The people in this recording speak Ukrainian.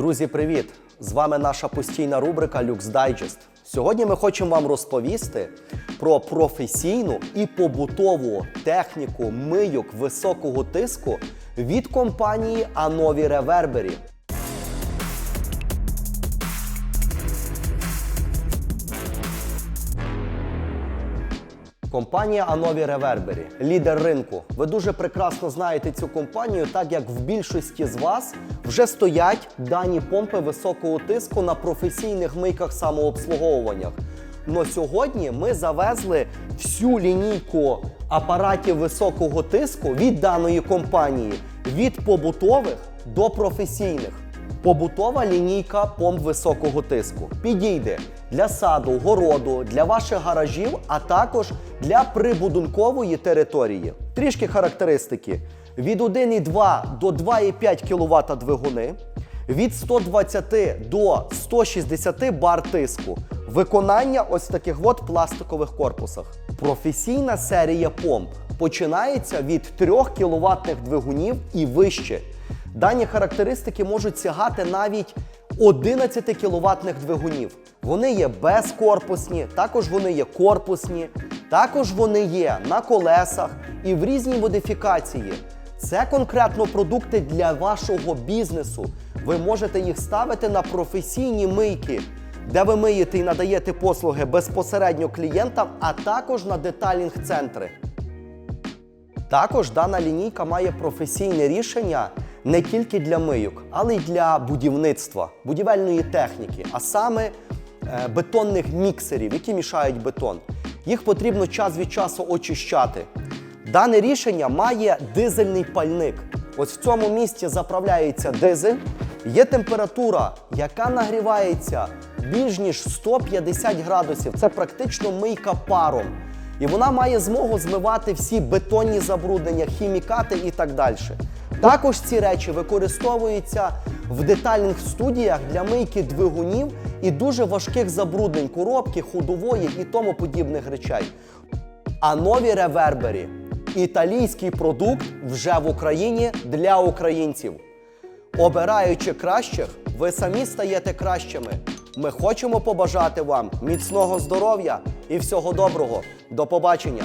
Друзі, привіт! З вами наша постійна рубрика Люкс Дайджест. Сьогодні ми хочемо вам розповісти про професійну і побутову техніку мийок високого тиску від компанії Anovi Reverberi. Компанія Anovi Reverberi – лідер ринку. Ви дуже прекрасно знаєте цю компанію, так як в більшості з вас вже стоять дані помпи високого тиску на професійних мийках самообслуговування. Но сьогодні ми завезли всю лінійку апаратів високого тиску від даної компанії від побутових до професійних. Побутова лінійка помп високого тиску підійде для саду, городу, для ваших гаражів, а також для прибудинкової території. Трішки характеристики: від 1,2 до 2,5 кВт двигуни, від 120 до 160 бар тиску. Виконання ось таких от пластикових корпусах. Професійна серія помп починається від 3 кВт двигунів і вище. Дані характеристики можуть сягати навіть 11 кВт двигунів. Вони є безкорпусні, також вони є корпусні, також вони є на колесах і в різній модифікації. Це конкретно продукти для вашого бізнесу. Ви можете їх ставити на професійні мийки, де ви миєте і надаєте послуги безпосередньо клієнтам, а також на деталінг-центри. Також дана лінійка має професійне рішення не тільки для мийок, але й для будівництва, будівельної техніки, а саме е, бетонних міксерів, які мішають бетон. Їх потрібно час від часу очищати. Дане рішення має дизельний пальник. Ось в цьому місці заправляється дизель, є температура, яка нагрівається більш ніж 150 градусів. Це практично мийка паром. І вона має змогу змивати всі бетонні забруднення, хімікати і так далі. Також ці речі використовуються в детальних студіях для мийки двигунів і дуже важких забруднень коробки, ходової і тому подібних речей. А нові ревербері італійський продукт вже в Україні для українців. Обираючи кращих, ви самі стаєте кращими. Ми хочемо побажати вам міцного здоров'я і всього доброго. До побачення!